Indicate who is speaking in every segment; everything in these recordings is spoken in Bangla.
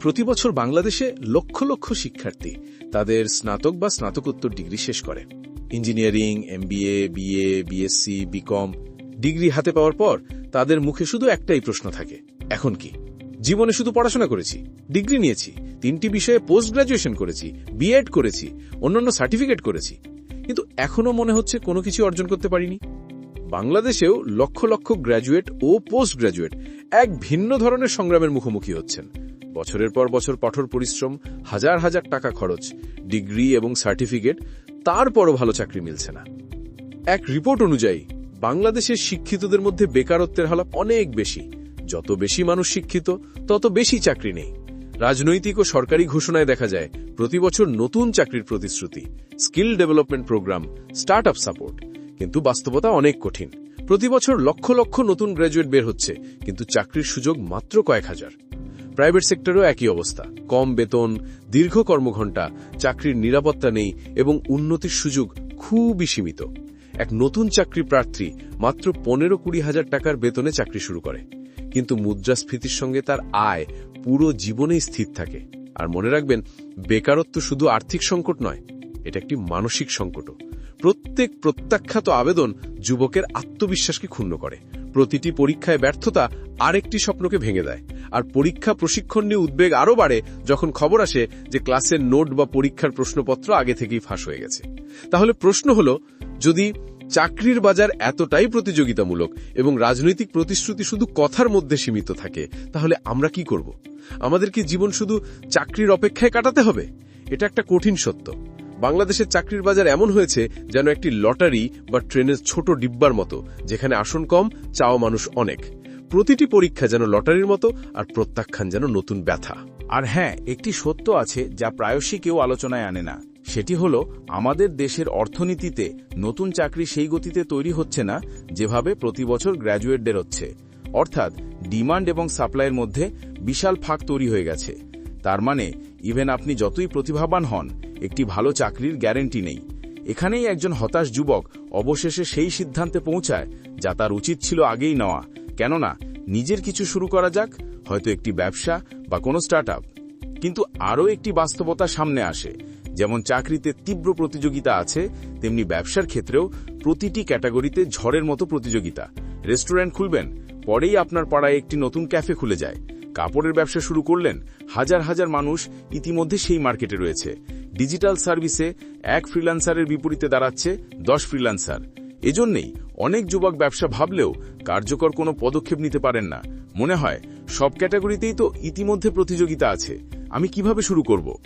Speaker 1: প্রতি বছর বাংলাদেশে লক্ষ লক্ষ শিক্ষার্থী তাদের স্নাতক বা স্নাতকোত্তর ডিগ্রি শেষ করে। Engineering, MBA, BA, BSc, BCom degree হাতে পাওয়ার পর তাদের মুখে শুধু একটাই প্রশ্ন থাকে, এখন কি? জীবনে শুধু পড়াশোনা করেছি, ডিগ্রি নিয়েছি, তিনটি বিষয়ে পোস্ট গ্রাজুয়েশন করেছি, বিএড করেছি, অন্যান্য সার্টিফিকেট করেছি, কিন্তু এখনও মনে হচ্ছে কোনো কিছু অর্জন করতে পারিনি। বাংলাদেশেও লক্ষ লক্ষ গ্র্যাজুয়েট ও পোস্ট গ্র্যাজুয়েট এক ভিন্ন ধরনের সংগ্রামের মুখোমুখি হচ্ছেন। বছরের পর বছর কঠোর পরিশ্রম, হাজার হাজার টাকা খরচ, ডিগ্রি এবং সার্টিফিকেট, তারপরও ভালো চাকরি মিলছে না। এক রিপোর্ট অনুযায়ী, বাংলাদেশের শিক্ষিতদের মধ্যে বেকারত্বের হালাপ অনেক বেশি। যত বেশি মানুষ শিক্ষিত, তত বেশি চাকরি নেই। রাজনৈতিক ও সরকারি ঘোষণায় দেখা যায়, প্রতি বছর নতুন চাকরির প্রতিশ্রুতি, skill development programme startup support. কিন্তু বাস্তবতা অনেক কঠিন। প্রতি বছর লক্ষ লক্ষ নতুন গ্র্যাজুয়েট বের হচ্ছে, কিন্তু চাকরির সুযোগ মাত্র কয়েক হাজার। প্রাইভেট সেক্টরেও একই অবস্থা। কম বেতন, দীর্ঘ কর্মঘণ্টা, চাকরির নিরাপত্তা নেই এবং উন্নতির সুযোগ খুবই সীমিত। এক নতুন চাকরি প্রার্থী মাত্র পনেরো কুড়ি হাজার টাকার বেতনে চাকরি শুরু করে। কিন্তু মুদ্রাস্ফীতির সঙ্গে তার আয় পুরো জীবনেই স্থির থাকে। আর মনে রাখবেন, বেকারত্ব শুধু আর্থিক সংকট নয়, এটা একটি মানসিক সংকটও। প্রত্যেক প্রত্যাখ্যাত আবেদন যুবকের আত্মবিশ্বাসকে ক্ষুণ্ণ করে। প্রতিটি পরীক্ষায় ব্যর্থতা আরেকটি স্বপ্নকে ভেঙে দেয়। আর পরীক্ষা প্রশিক্ষণ নিয়ে উদ্বেগ আরও বাড়ে যখন খবর আসে যে ক্লাসের নোট বা পরীক্ষার প্রশ্নপত্র আগে থেকেই ফাঁস হয়ে গেছে। তাহলে প্রশ্ন হল, যদি চাকরির বাজার এতটাই প্রতিযোগিতামূলক এবং রাজনৈতিক প্রতিশ্রুতি শুধু কথার মধ্যে সীমিত থাকে, তাহলে আমরা কি করব? আমাদের কি জীবন শুধু চাকরির অপেক্ষায় কাটাতে হবে? এটা একটা কঠিন সত্য। বাংলাদেশের চাকরির বাজার এমন হয়েছে যেন একটি লটারি বা ট্রেনের ছোট ডিব্বার মতো, যেখানে আসন কম, চাওয়া মানুষ অনেক। প্রতিটি পরীক্ষা যেন লটারির মতো আর প্রত্যাখ্যান যেন নতুন ব্যথা।
Speaker 2: আর হ্যাঁ একটি সত্য আছে যা প্রায়শই কেউ আলোচনায় আনে না। সেটি হল, আমাদের দেশের অর্থনীতিতে নতুন চাকরি সেই গতিতে তৈরি হচ্ছে না যেভাবে প্রতি বছর গ্র্যাজুয়েটদের হচ্ছে। অর্থাৎ ডিমান্ড এবং সাপ্লাইয়ের মধ্যে বিশাল ফাঁক তৈরি হয়ে গেছে। তার মানে ইভেন আপনি যতই প্রতিভাবান হন, একটি ভালো চাকরির গ্যারেন্টি নেই। এখানেই একজন হতাশ যুবক অবশেষে সেই সিদ্ধান্তে পৌঁছায় যা তার উচিত ছিল আগেই নেওয়া। কেননা, নিজের কিছু শুরু করা যাক, হয়তো একটি ব্যবসা বা কোনো স্টার্ট কিন্তু আরও একটি বাস্তবতা সামনে আসে, যেমন চাকরিতে তীব্র প্রতিযোগিতা আছে, তেমনি ব্যবসার ক্ষেত্রেও প্রতিটি ক্যাটাগরিতে ঝড়ের মতো প্রতিযোগিতা। রেস্টুরেন্ট খুলবেন, পরেই আপনার পাড়ায় একটি নতুন ক্যাফে খুলে যায়। কাপড়ের ব্যবসা শুরু করলেন, হাজার হাজার মানুষ ইতিমধ্যে সেই মার্কেটে রয়েছে। ডিজিটাল সার্ভিসে এক ফ্রিল্যান্সারের বিপরীতে দাঁড়াচ্ছে দশ ফ্রিল্যান্সার। এজন্যেই অনেক যুবক ব্যবসা ভাবলেও কার্যকর কোনো পদক্ষেপ নিতে পারেন না। মনে হয়, সব ক্যাটাগরিতেই তো ইতিমধ্যে প্রতিযোগিতা আছে। আমি কীভাবে শুরু করব?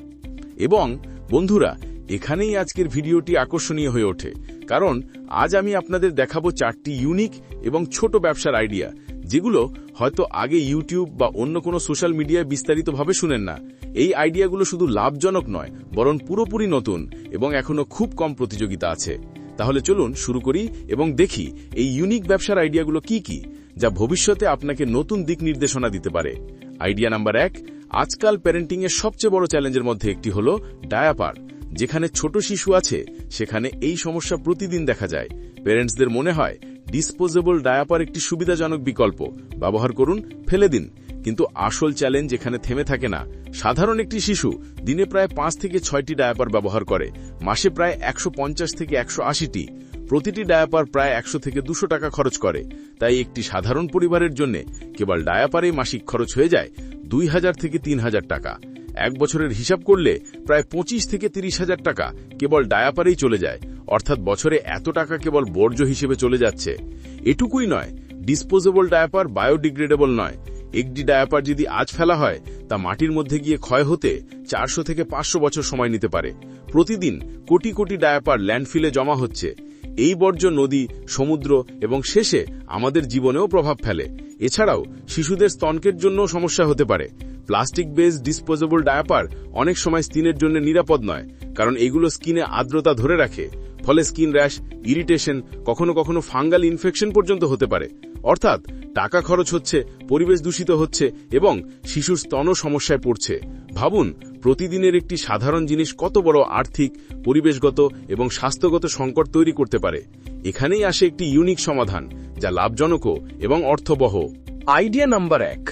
Speaker 2: এবং, বন্ধুরা, এখানেই আজকের ভিডিওটি আকর্ষণীয় হয়ে ওঠে। কারণ, আজ আমি আপনাদের দেখাবো চারটি ইউনিক এবং ছোট ব্যবসার আইডিয়া, যেগুলো হয়তো আগে ইউটিউব বা অন্য কোনো সোশ্যাল মিডিয়ায় বিস্তারিতভাবে শুনেন না। এই আইডিয়াগুলো শুধু লাভজনক নয়, বরং পুরোপুরি নতুন এবং এখনও খুব কম প্রতিযোগিতা আছে। তাহলে চলুন শুরু করি এবং দেখি এই ইউনিক ব্যবসার আইডিয়াগুলো কি কি, যা ভবিষ্যতে আপনাকে নতুন দিক নির্দেশনা দিতে পারে। আইডিয়া নাম্বার এক, আজকাল প্যারেন্টিংয়ের সবচেয়ে বড় চ্যালেঞ্জের মধ্যে একটি হল ডায়াপার যেখানে ছোট শিশু আছে, সেখানে এই সমস্যা প্রতিদিন দেখা যায়। প্যারেন্টসদের মনে হয় ডিসপোজেবল ডায়াপার একটি সুবিধাজনক বিকল্প। ব্যবহার করুন, ফেলে দিন। কিন্তু আসল চ্যালেঞ্জ এখানে থেমে থাকে না। সাধারণ একটি শিশু দিনে প্রায় পাঁচ থেকে ছয়টি ডায়াপার ব্যবহার করে। মাসে প্রায় একশো পঞ্চাশ থেকে একশো আশিটি। প্রতিটি ডায়াপার প্রায় একশো থেকে দুশো টাকা খরচ করে। তাই একটি সাধারণ পরিবারের জন্য কেবল ডায়াপারে মাসিক খরচ হয়ে যায় দুই হাজার থেকে তিন হাজার টাকা। এক বছরের হিসাব করলে প্রায় পঁচিশ থেকে তিরিশ হাজার টাকা কেবল ডায়াপারেই চলে যায়। অর্থাৎ বছরে এত টাকা কেবল বর্জ্য হিসেবে চলে যাচ্ছে। এটুকুই নয়, ডিসপোজেবল ডায়াপার বায়োডিগ্রেডেবল নয়। একটি ডায়াপার যদি আজ ফেলা হয়, তা মাটির মধ্যে গিয়ে ক্ষয় হতে চারশো থেকে পাঁচশো বছর সময় নিতে পারে। প্রতিদিন কোটি কোটি ডায়াপার ল্যান্ডফিলে জমা হচ্ছে। এই বর্জ্য নদী, সমুদ্র এবং শেষে আমাদের জীবনেও প্রভাব ফেলে। এছাড়াও শিশুদের স্তনকের জন্য সমস্যা হতে পারে। প্লাস্টিক বেস ডিসপোজেবল ডায়াপার অনেক সময় স্কিনের জন্য নিরাপদ নয়, কারণ এগুলো স্কিনে আর্দ্রতা ধরে রাখে। ফলে স্কিন র্যাশ, ইরিটেশন, কখনো কখনো ফাঙ্গাল ইনফেকশন পর্যন্ত হতে পারে। অর্থাৎ টাকা খরচ হচ্ছে, পরিবেশ দূষিত হচ্ছে এবং শিশুর স্তন সমস্যায় পড়ছে। ভাবুন, প্রতিদিনের একটি সাধারণ জিনিস কত বড় আর্থিক, পরিবেশগত এবং স্বাস্থ্যগত সংকট তৈরি করতে পারে। এখানেই আসে একটি ইউনিক সমাধান, যা লাভজনকও এবং অর্থবহ।
Speaker 3: আইডিয়া নাম্বার এক,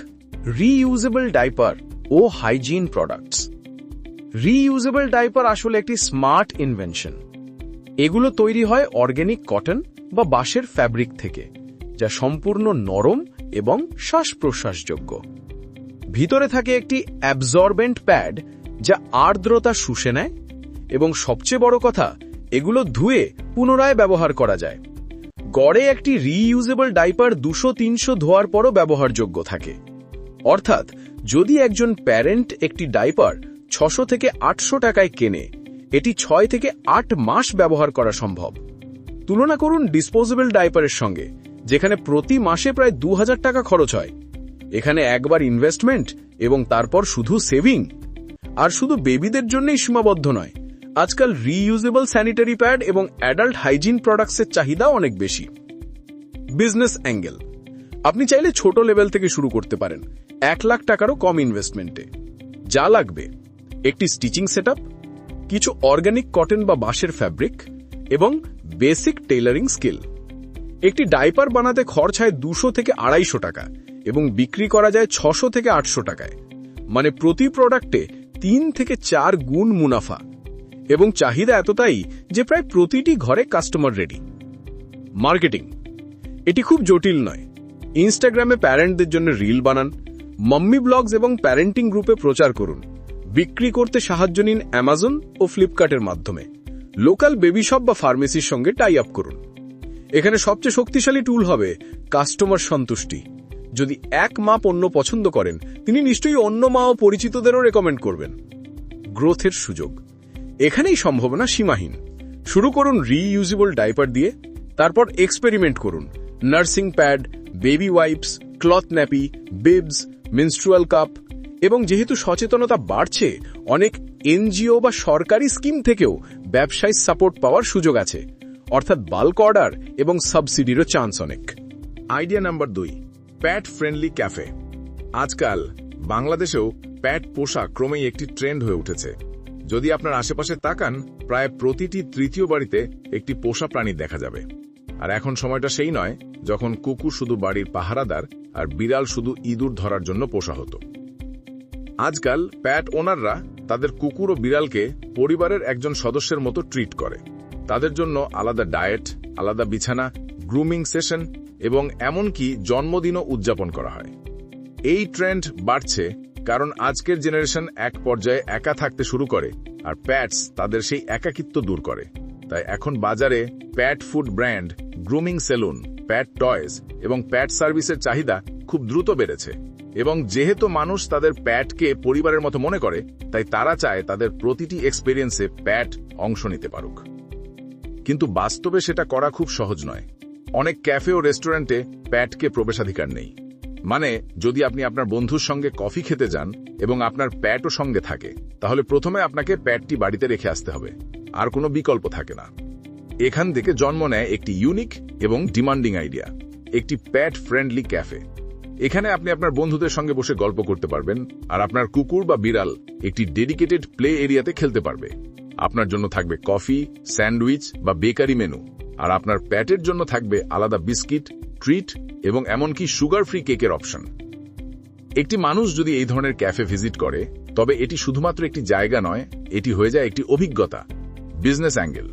Speaker 3: রিইউজেবল ডাইপার ও হাইজিন প্রোডাক্টস। রিইউজেবল ডাইপার আসলে একটি স্মার্ট ইনভেনশন। এগুলো তৈরি হয় অর্গ্যানিক কটন বা বাঁশের ফ্যাব্রিক থেকে, যা সম্পূর্ণ নরম এবং শ্বাস প্রশ্বাসযোগ্য ভিতরে থাকে একটি অ্যাবজর্বেন্ট প্যাড, যা আর্দ্রতা শুষে নেয়, এবং সবচেয়ে বড় কথা, এগুলো ধুয়ে পুনরায় ব্যবহার করা যায়। গড়ে একটি রিইউজেবল ডাইপার দুশো তিনশো ধোয়ার পরও ব্যবহারযোগ্য থাকে। অর্থাৎ, যদি একজন প্যারেন্ট একটি ডাইপার ছশো থেকে আটশো টাকায় কেনে এটি ছয় থেকে আট মাস ব্যবহার করা সম্ভব। তুলনা করুন ডিসপোজেবল ডাইপারের সঙ্গে, যেখানে প্রতি মাসে প্রায় দু হাজার টাকা খরচ হয়। এখানে একবার ইনভেস্টমেন্ট এবং তারপর শুধু সেভিং আর শুধু বেবিদের জন্যই সীমাবদ্ধ নয়, আজকাল রিইউজেবল স্যানিটারি প্যাড এবং অ্যাডাল্ট হাইজিন প্রোডাক্টসের চাহিদা অনেক বেশি। বিজনেস অ্যাঙ্গেল আপনি চাইলে ছোট লেভেল থেকে শুরু করতে পারেন, এক লাখ টাকারও কম ইনভেস্টমেন্টে যা লাগবে। একটি স্টিচিং সেটআপ কিছু অর্গানিক কটন বা বাঁশের ফ্যাব্রিক এবং বেসিক টেইলারিং স্কিল একটি ডাইপার বানাতে খরচ হয় দুশো থেকে আড়াইশো টাকা এবং বিক্রি করা যায় ছশো থেকে আটশো টাকায়। মানে প্রতি প্রোডাক্টে তিন থেকে চার গুণ মুনাফা। এবং চাহিদা এতটাই যে প্রায় প্রতিটি ঘরে কাস্টমার রেডি মার্কেটিং এটি খুব জটিল নয়। ইনস্টাগ্রামে প্যারেন্টদের জন্য রিল বানান মাম্মি ব্লগস এবং প্যারেন্টিং গ্রুপে প্রচার করুন। বিক্রি করতে সাহায্য নিন অ্যামাজন ও ফ্লিপকার্টের মাধ্যমে। লোকাল বেবি শপ বা ফার্মেসির সঙ্গে টাই আপ করুন। এখানে সবচেয়ে শক্তিশালী টুল হবে কাস্টমার সন্তুষ্টি। যদি এক মা পণ্য পছন্দ করেন, তিনি নিশ্চয়ই অন্য মা ও পরিচিতদেরও রেকমেন্ড করবেন। গ্রোথের সুযোগ। এখানেই সম্ভাবনা সীমাহীন। শুরু করুন রিইউজেবল ডাইপার দিয়ে, তারপর এক্সপেরিমেন্ট করুন। Nursing pad baby wipes cloth nappy bibs menstrual cup এবং যেহেতু সচেতনতা বাড়ছে, অনেক এনজিও বা সরকারি স্কিম থেকেও ব্যবসায় সাপোর্ট পাওয়ার সুযোগ আছে। অর্থাৎ বাল্ক অর্ডার এবং সাবসিডিরও চান্স অনেক।
Speaker 2: আইডিয়া নাম্বার দুই প্যাট ফ্রেন্ডলি ক্যাফে আজকাল বাংলাদেশেও প্যাট পোশাক ক্রমেই একটি ট্রেন্ড হয়ে উঠেছে। যদি আপনার আশেপাশে তাকান, প্রায় প্রতিটি তৃতীয় বাড়িতে একটি পোষা প্রাণী দেখা যাবে। আর এখন সময়টা সেই নয়, যখন কুকুর শুধু বাড়ির পাহারাদার আর বিড়াল শুধু ইঁদুর ধরার জন্য পোষা হতো। আজকাল প্যাট ওনাররা তাদের কুকুর ও বিড়ালকে পরিবারের একজন সদস্যের মতো ট্রিট করে। তাদের জন্য আলাদা ডায়েট, আলাদা বিছানা, গ্রুমিং সেশন এবং এমনকি জন্মদিনও উদযাপন করা হয়। এই ট্রেন্ড বাড়ছে কারণ আজকের জেনারেশন এক পর্যায়ে একা থাকতে শুরু করে আর প্যাটস তাদের সেই একাকিত্ব দূর করে। তাই এখন বাজারে pet food brand, grooming salon, pet toys এবং প্যাট সার্ভিসের চাহিদা খুব দ্রুত বেড়েছে। এবং যেহেতু মানুষ তাদের প্যাটকে পরিবারের মতো মনে করে, তাই তারা চায় তাদের প্রতিটি এক্সপেরিয়েন্সে প্যাট অংশ নিতে পারুক। কিন্তু বাস্তবে সেটা করা খুব সহজ নয়। অনেক ক্যাফে ও রেস্টুরেন্টে প্যাটকে প্রবেশাধিকার নেই। মানে যদি আপনি আপনার বন্ধুর সঙ্গে কফি খেতে যান এবং আপনার প্যাটও সঙ্গে থাকে, তাহলে প্রথমে আপনাকে প্যাটটি বাড়িতে রেখে আসতে হবে। আর কোনো বিকল্প থাকে না। এখান থেকে জন্ম নেয় একটি ইউনিক এবং ডিমান্ডিং আইডিয়া একটি প্যাট ফ্রেন্ডলি ক্যাফে এখানে আপনি আপনার বন্ধুদের সঙ্গে বসে গল্প করতে পারবেন, আর আপনার কুকুর বা বিড়াল একটি ডেডিকেটেড প্লে এরিয়াতে খেলতে পারবে। আপনার জন্য থাকবে কফি, স্যান্ডউইচ বা বেকারি মেনু, আর আপনার প্যাটের জন্য থাকবে আলাদা বিস্কিট, ট্রিট এবং এমনকি সুগার ফ্রি কেকের অপশন। একটি মানুষ যদি এই ধরনের ক্যাফে ভিজিট করে, তবে এটি শুধুমাত্র একটি জায়গা নয়, এটি হয়ে যায় একটি অভিজ্ঞতা, বিজনেস অ্যাঙ্গেল।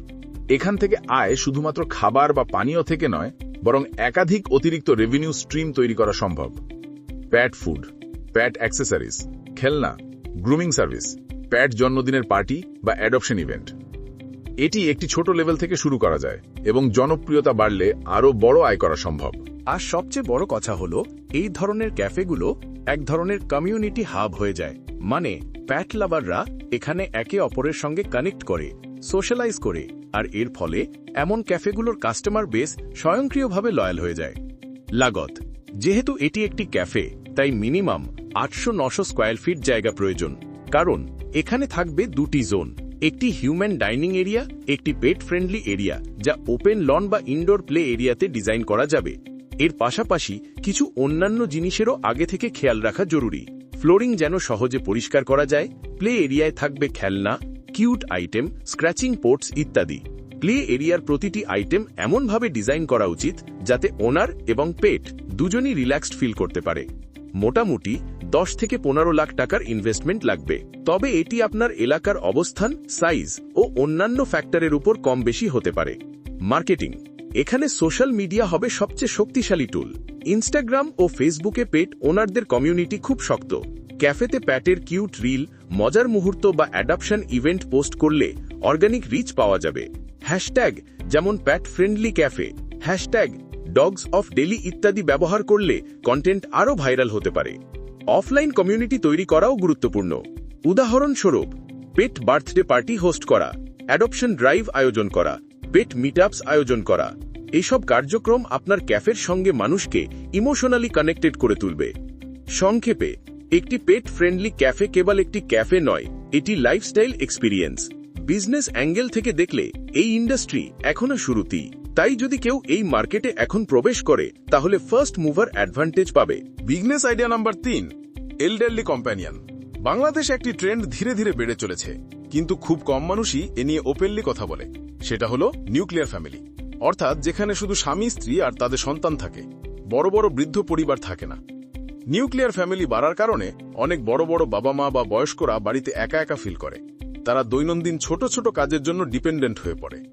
Speaker 2: এখান থেকে আয় শুধুমাত্র খাবার বা পানীয় থেকে নয় বরং একাধিক অতিরিক্ত রেভিনিউ স্ট্রিম তৈরি করা সম্ভব। প্যাট ফুড প্যাট অ্যাক্সেসরিজ খেলনা গ্রুমিং সার্ভিস প্যাট জন্মদিনের পার্টি বা অ্যাডপশন ইভেন্ট এটি একটি ছোট লেভেল থেকে শুরু করা যায় এবং জনপ্রিয়তা বাড়লে আরও বড় আয় করা সম্ভব।
Speaker 3: আর সবচেয়ে বড় কথা হলো, এই ধরনের ক্যাফেগুলো এক ধরনের কমিউনিটি হাব হয়ে যায়। মানে প্যাট লাভাররা এখানে একে অপরের সঙ্গে কানেক্ট করে। সোশ্যালাইজ করে, আর এর ফলে এমন ক্যাফেগুলোর কাস্টমার বেস স্বয়ংক্রিয়ভাবে লয়াল হয়ে যায়। লাগত, যেহেতু এটি একটি ক্যাফে, তাই মিনিমাম আটশো নশো স্কোয়ার ফিট জায়গা প্রয়োজন, কারণ এখানে থাকবে দুটি জোন, একটি হিউম্যান ডাইনিং এরিয়া, একটি পেট ফ্রেন্ডলি এরিয়া, যা ওপেন লন বা ইনডোর প্লে এরিয়াতে ডিজাইন করা যাবে। এর পাশাপাশি কিছু অন্যান্য জিনিসেরও আগে থেকে খেয়াল রাখা জরুরি। ফ্লোরিং যেন সহজে পরিষ্কার করা যায়, প্লে এরিয়ায় থাকবে খেলনা কিউট আইটেম, স্ক্র্যাচিং পোর্টস ইত্যাদি। প্লে এরিয়ার প্রতিটি আইটেম এমনভাবে ডিজাইন করা উচিত যাতে ওনার এবং পেট দুজনই রিল্যাক্সড ফিল করতে পারে। মোটামুটি
Speaker 1: দশ থেকে পনেরো লাখ টাকার ইনভেস্টমেন্ট লাগবে। তবে এটি আপনার এলাকার অবস্থান, সাইজ ও অন্যান্য ফ্যাক্টরের উপর কম বেশি হতে পারে। মার্কেটিং। এখানে সোশ্যাল মিডিয়া হবে সবচেয়ে শক্তিশালী টুল। ইনস্টাগ্রাম ও ফেসবুকে পেট ওনারদের কমিউনিটি খুব শক্ত। ক্যাফেতে প্যাটের কিউট রিল, মজার মুহূর্ত বা অ্যাডাপশন ইভেন্ট পোস্ট করলে অর্গানিক রিচ পাওয়া যাবে। হ্যাশট্যাগ, যেমন pet friendly cafe. Hashtag, dogs of daily ইত্যাদি ব্যবহার করলে কন্টেন্ট আরও ভাইরাল হতে পারে। অফলাইন কমিউনিটি তৈরি করাও গুরুত্বপূর্ণ। উদাহরণস্বরূপ, পেট বার্থডে পার্টি হোস্ট করা, অ্যাডপশন ড্রাইভ আয়োজন করা, পেট মিটআপস আয়োজন করা, এসব কার্যক্রম আপনার ক্যাফের সঙ্গে মানুষকে ইমোশনালি কানেক্টেড করে তুলবে। সংক্ষেপে একটি পেট ফ্রেন্ডলি ক্যাফে কেবল একটি ক্যাফে নয়, এটি লাইফস্টাইল এক্সপিরিয়েন্স বিজনেস অ্যাঙ্গেল থেকে দেখলে এই ইন্ডাস্ট্রি এখনও শুরুতেই। তাই যদি কেউ এই মার্কেটে এখন প্রবেশ করে, তাহলে ফার্স্ট মুভার অ্যাডভান্টেজ পাবে।
Speaker 2: বিজনেস আইডিয়া নাম্বার তিন এলডারলি কম্প্যানিয়ন বাংলাদেশে একটি ট্রেন্ড ধীরে ধীরে বেড়ে চলেছে, কিন্তু খুব কম মানুষই এ নিয়ে ওপেনলি কথা বলে। সেটা হলো নিউক্লিয়ার ফ্যামিলি অর্থাৎ যেখানে শুধু স্বামী, স্ত্রী আর তাদের সন্তান থাকে, বড় বড় বৃদ্ধ পরিবার থাকে না। নিউক্লিয়ার ফ্যামিলি বাড়ার কারণে অনেক বড় বড় বাবা মা বা বয়স্করা বাড়িতে একা একা ফিল করে। তারা দৈনন্দিন ছোট ছোট কাজের জন্য ডিপেন্ডেন্ট হয়ে পড়ে।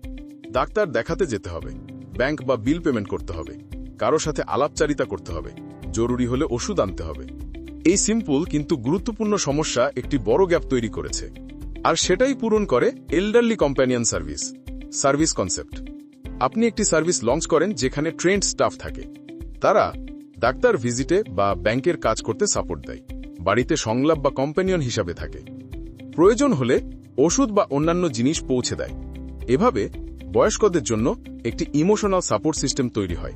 Speaker 2: ডাক্তার দেখাতে যেতে হবে, ব্যাংক বা বিল পেমেন্ট করতে হবে, কারও সাথে আলাপচারিতা করতে হবে, জরুরি হলে ওষুধ আনতে হবে। এই সিম্পল কিন্তু গুরুত্বপূর্ণ সমস্যা একটি বড় গ্যাপ তৈরি করেছে। আর সেটাই পূরণ করে elderly companion service service concept আপনি একটি সার্ভিস লঞ্চ করেন যেখানে ট্রেন্ড স্টাফ থাকে। তারা ডাক্তার ভিজিটে বা ব্যাংকের কাজ করতে সাপোর্ট দেয়। বাড়িতে সংলাপ বা কম্প্যানিয়ন হিসাবে থাকে। প্রয়োজন হলে ওষুধ বা অন্যান্য জিনিস পৌঁছে দেয়। এভাবে বয়স্কদের জন্য একটি ইমোশনাল সাপোর্ট সিস্টেম তৈরি হয়।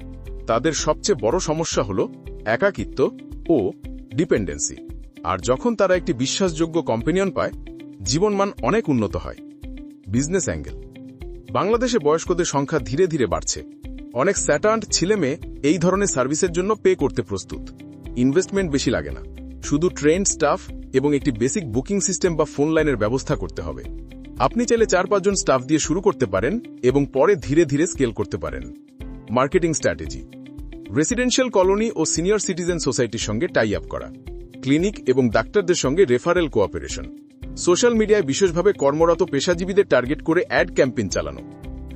Speaker 2: তাদের সবচেয়ে বড় সমস্যা হল একাকিত্ব ও ডিপেন্ডেন্সি। আর যখন তারা একটি বিশ্বাসযোগ্য কম্পেনিয়ন পায়, জীবনমান অনেক উন্নত হয়। Business angle. বাংলাদেশে বয়স্কদের সংখ্যা ধীরে ধীরে বাড়ছে। অনেক স্যাটার্ন ছেলেমেয়ে এই ধরনের সার্ভিসের জন্য পে করতে প্রস্তুত। ইনভেস্টমেন্ট বেশি লাগে না। শুধু ট্রেন্ড স্টাফ এবং একটি বেসিক বুকিং সিস্টেম বা ফোন লাইনের ব্যবস্থা করতে হবে। আপনি চাইলে চার পাঁচজন স্টাফ দিয়ে শুরু করতে পারেন এবং পরে ধীরে ধীরে স্কেল করতে পারেন। Marketing strategy. রেসিডেন্সিয়াল কলোনি ও সিনিয়র সিটিজেন সোসাইটির সঙ্গে টাই আপ করা। ক্লিনিক এবং ডাক্তারদের সঙ্গে রেফারেল কোঅপারেশন। সোশ্যাল মিডিয়ায় বিশেষভাবে কর্মরত পেশাজীবীদের টার্গেট করে অ্যাড ক্যাম্পেইন চালানো।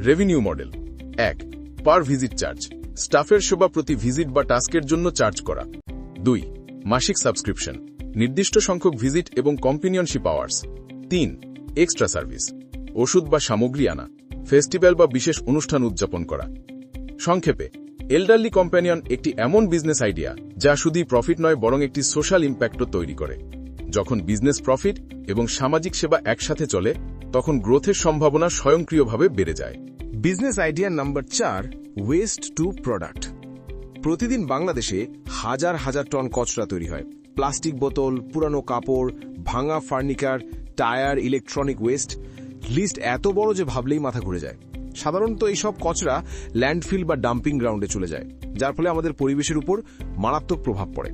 Speaker 2: Revenue model. এক পার ভিজিট চার্জ। স্টাফের সেবা প্রতি ভিজিট বা টাস্কের জন্য চার্জ করা। দুই, মাসিক সাবস্ক্রিপশন। নির্দিষ্ট সংখ্যক ভিজিট এবং কম্পিনিয়নশিপ আওয়ার্স। তিন, এক্সট্রা সার্ভিস। ওষুধ বা সামগ্রী আনা। ফেস্টিভ্যাল বা বিশেষ অনুষ্ঠান উদযাপন করা। সংক্ষেপে, এল্ডারলি কম্প্যানিয়ন একটি এমন বিজনেস আইডিয়া যা শুধুই প্রফিট নয়, বরং একটি সোশ্যাল ইম্প্যাক্টও তৈরি করে। যখন বিজনেস প্রফিট এবং সামাজিক সেবা একসাথে চলে, তখন গ্রোথের সম্ভাবনা স্বয়ংক্রিয়ভাবে বেড়ে যায়।
Speaker 3: বিজনেস আইডিয়া নাম্বার চার ওয়েস্ট টু প্রোডাক্ট প্রতিদিন বাংলাদেশে হাজার হাজার টন কচরা তৈরি হয়। প্লাস্টিক বোতল, পুরানো কাপড়, ভাঙা furniture, tyre electronic waste list এত বড় যে ভাবলেই মাথা ঘুরে যায়। সাধারণত এইসব কচরা ল্যান্ডফিল বা ডাম্পিং গ্রাউন্ডে চলে যায়, যার ফলে আমাদের পরিবেশের উপর মারাত্মক প্রভাব পড়ে।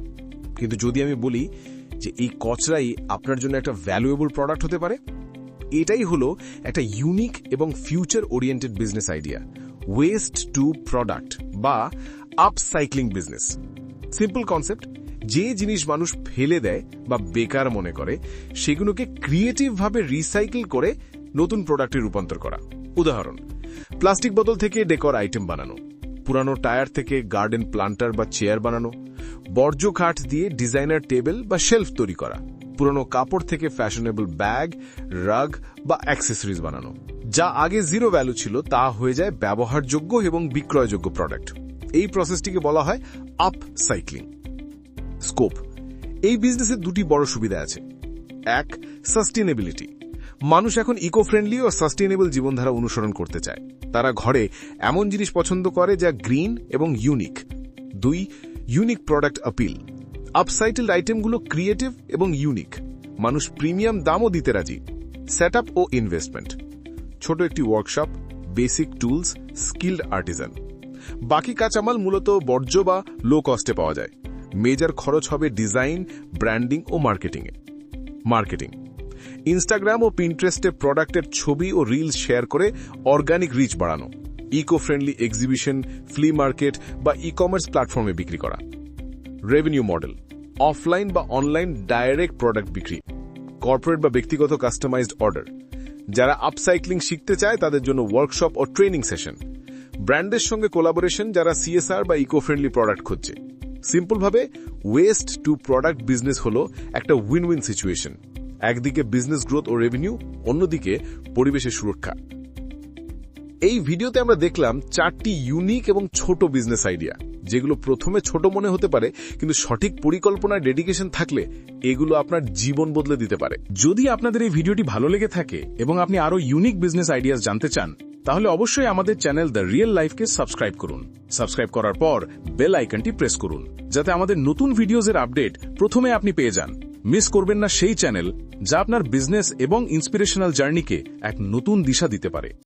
Speaker 3: কিন্তু যদি আমি বলি যে এই কচরাই আপনার জন্য একটা ভ্যালুয়েবল প্রোডাক্ট হতে পারে এটাই হলো একটা ইউনিক এবং future oriented business idea waste to product বা আপসাইক্লিং বিজনেস সিম্পল কনসেপ্ট যে জিনিস মানুষ ফেলে দেয় বা বেকার মনে করে, সেগুলোকে ক্রিয়েটিভভাবে রিসাইকেল করে নতুন প্রোডাক্টে রূপান্তর করা। উদাহরণ প্লাস্টিক বোতল থেকে ডেকর আইটেম বানানো, পুরানো টায়ার থেকে গার্ডেন প্লান্টার বা চেয়ার বানানো, বর্জ্য কাঠ দিয়ে ডিজাইনার টেবিল বা শেলফ তৈরি করা। পুরনো কাপড় থেকে ফ্যাশনেবল ব্যাগ, রাগ বা অ্যাক্সেসরিজ বানানো। যা আগে জিরো ভ্যালু ছিল, তা হয়ে যায় ব্যবহারযোগ্য এবং বিক্রয়যোগ্য প্রোডাক্ট। এই প্রসেসটিকে বলা হয় আপ সাইক্লিং স্কোপ এই বিজনেসের দুটি বড় সুবিধা আছে। এক সাস্টেনেবিলিটি মানুষ এখন ইকো ফ্রেন্ডলি ও সাস্টেনেবল জীবনধারা অনুসরণ করতে চায়। তারা ঘরে এমন জিনিস পছন্দ করে যা গ্রিন এবং ইউনিক দুই ইউনিক প্রোডাক্ট আপিল আপসাইটেল আইটেমগুলো ক্রিয়েটিভ এবং ইউনিক মানুষ প্রিমিয়াম দামও দিতে রাজি। সেট ও ইনভেস্টমেন্ট ছোট একটি workshop basic tools skilled artisan বাকি কাঁচামাল মূলত বর্জ্য বা লো কস্টে পাওয়া যায়। মেজার খরচ হবে ডিজাইন ব্র্যান্ডিং ও মার্কেটিংয়ে মার্কেটিং ইনস্টাগ্রাম ও পিন্টারেস্টে প্রোডাক্টের ছবি ও রিলস শেয়ার করে অর্গানিক রিচ বাড়ানো। Eco friendly exhibition flea market বা ই কমার্স প্ল্যাটফর্মে বিক্রি করা। রেভিনিউ মডেল
Speaker 1: অফলাইন বা অনলাইন ডাইরেক্ট প্রোডাক্ট বিক্রি কর্পোরেট বা ব্যক্তিগত কাস্টমাইজড অর্ডার যারা আপসাইক্লিং শিখতে চায়, তাদের জন্য ওয়ার্কশপ ও ট্রেনিং সেশন ব্র্যান্ডের সঙ্গে কোলাবোরেশন যারা সিএসআর বা ইকো ফ্রেন্ডলি প্রোডাক্ট খুঁজছে সিম্পলভাবে ওয়েস্ট টু প্রোডাক্ট বিজনেস হলো একটা উইন উইন সিচুয়েশন একদিকে বিজনেস গ্রোথ ও রেভিনিউ অন্যদিকে পরিবেশের সুরক্ষা। এই ভিডিওতে আমরা দেখলাম চারটি ইউনিক এবং ছোট বিজনেস আইডিয়া যেগুলো প্রথমে ছোট মনে হতে পারে, কিন্তু সঠিক পরিকল্পনার ডেডিকেশন থাকলে এগুলো আপনার জীবন বদলে দিতে পারে।
Speaker 2: যদি আপনাদের এই ভিডিওটি ভালো লেগে থাকে এবং আপনি আরও ইউনিক বিজনেস আইডিয়াস জানতে চান, তাহলে অবশ্যই আমাদের চ্যানেল দ্য রিয়েল লাইফকে সাবস্ক্রাইব করুন। সাবস্ক্রাইব করার পর বেল আইকনটি প্রেস করুন, যাতে আমাদের নতুন ভিডিওজের আপডেট প্রথমে আপনি পেয়ে যান। মিস করবেন না সেই চ্যানেল যা আপনার বিজনেস এবং ইন্সপিরেশনাল জার্নিকে এক নতুন দিশা দিতে পারে।